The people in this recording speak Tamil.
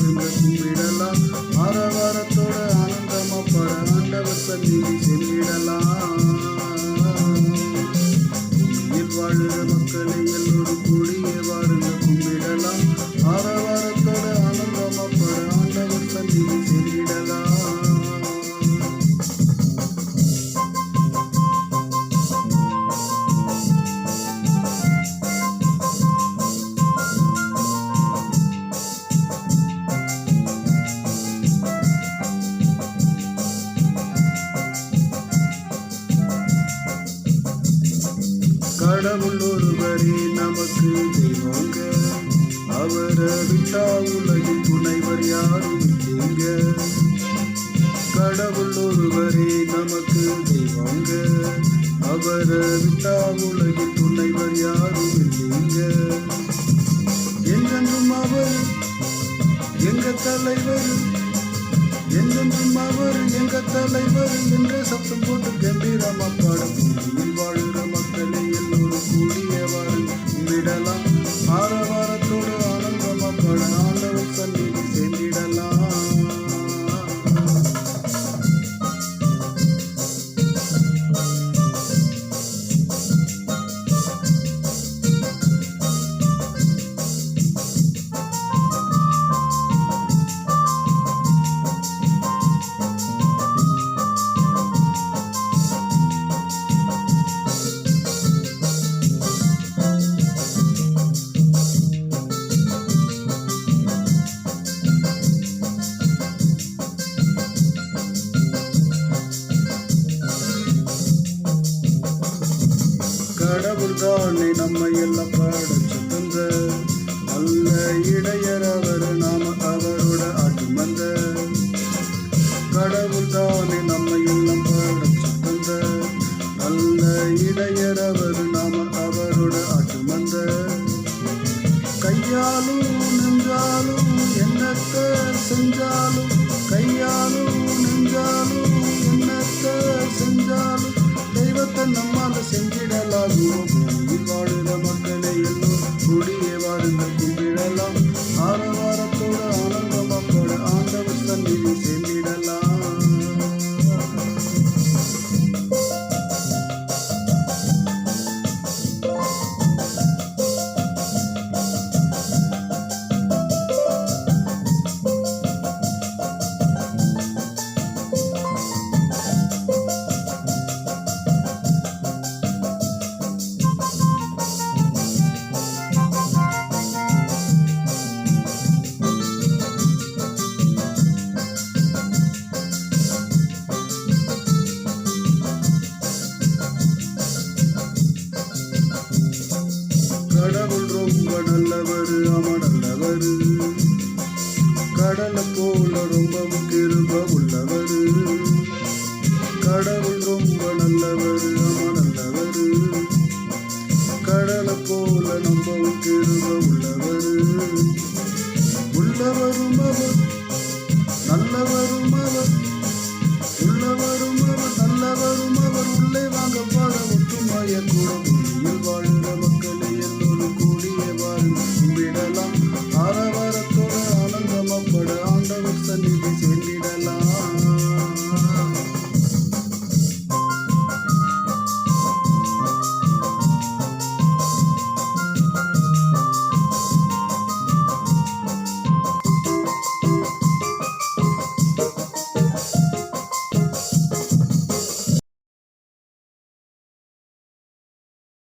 ஆனந்த கும்பிடலாம் ஆரவாரத்தோட ஆனந்தமா பர ஆண்டவர் சந்நிதி சென்றிடலாம் வாழ்கிற மக்களை எல்லோரும் கூடி கடவுள் ஒருவரே நமக்கு தெய்வங்க. அவரை விட்டா உலகின் துணைவர் யாரும் இல்லைங்க. கடவுள் ஒருவரே நமக்கு தெய்வங்க. அவரை விட்டா உலகின் துணைவர் யாரும் இல்லைங்க. என்றென்றும் அவர் எங்க தலைவர்? என்றென்றும் அவர் எங்க தலைவர்? என்ற சத்தம் போட்டு கம்பீரமா பாடும் முடியும்? நம்மை எல்லாம்